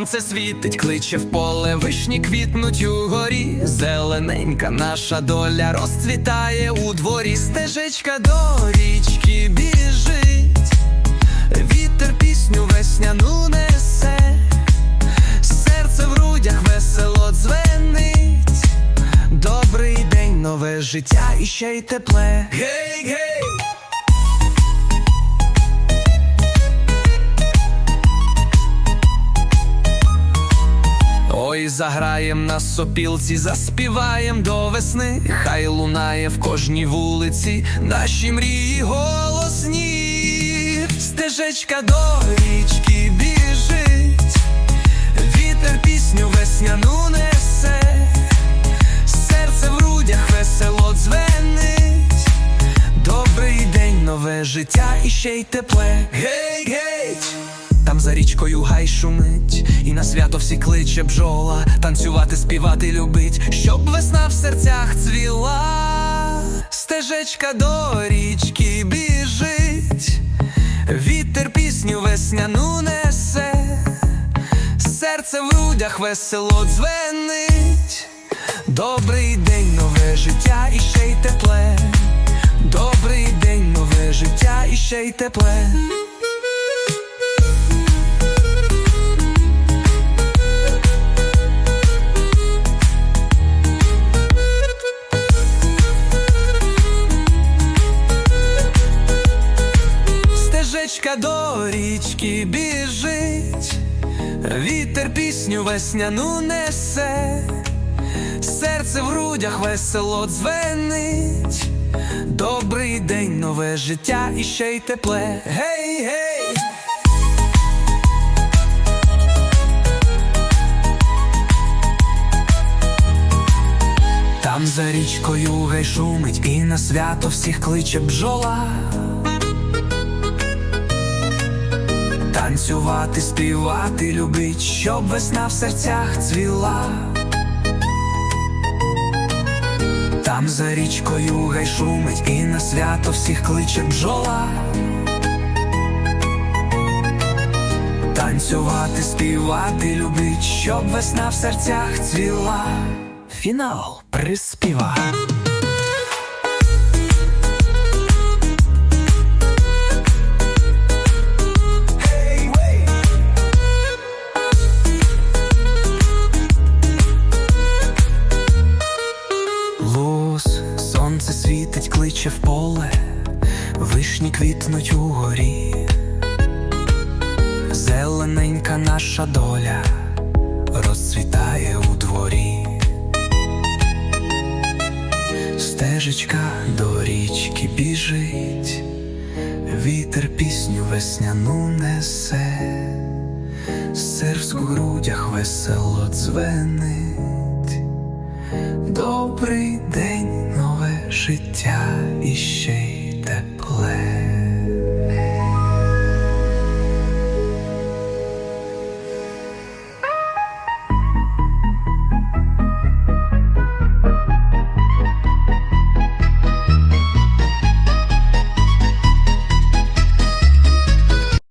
сонце світить, кличе в поле, вишні квітнуть у горі. Зелененька наша доля розцвітає у дворі, стежечка до річки біжить, вітер пісню весняну несе, серце в грудях весело дзвенить. Добрий день, нове життя і ще й тепле. Гей, гей! Заграєм на сопілці, заспіваєм до весни, хай лунає в кожній вулиці, наші мрії голосні, стежечка до річки біжить, вітер пісню весняну несе, серце в грудях весело дзвенить, добрий день, нове життя і ще й тепле. Гей, гей! За річкою гай шумить, і на свято всі кличе бджола, танцювати, співати любить, щоб весна в серцях цвіла. Стежечка до річки біжить, вітер пісню весняну несе, серце в грудях весело дзвенить. Добрий день, нове життя і ще й тепле. Добрий день, нове життя і ще й тепле. Стежечка до річки біжить, вітер пісню весняну несе, серце в грудях весело дзвенить. Добрий день, нове життя і ще й тепле. Гей, гей! Там за річкою гай шумить, і на свято всіх кличе бджола. Танцювати, співати, любить, щоб весна в серцях цвіла. Там за річкою гай шумить, і на свято всіх кличе бджола. Танцювати, співати, любить, щоб весна в серцях цвіла. Фінал приспіва. Кличе в поле, вишні квітнуть угорі. Зелененька наша доля розцвітає у дворі. Стежечка до річки біжить, вітер пісню весняну несе, серце в грудях весело дзвенить. Добрий день, життя іще й тепле.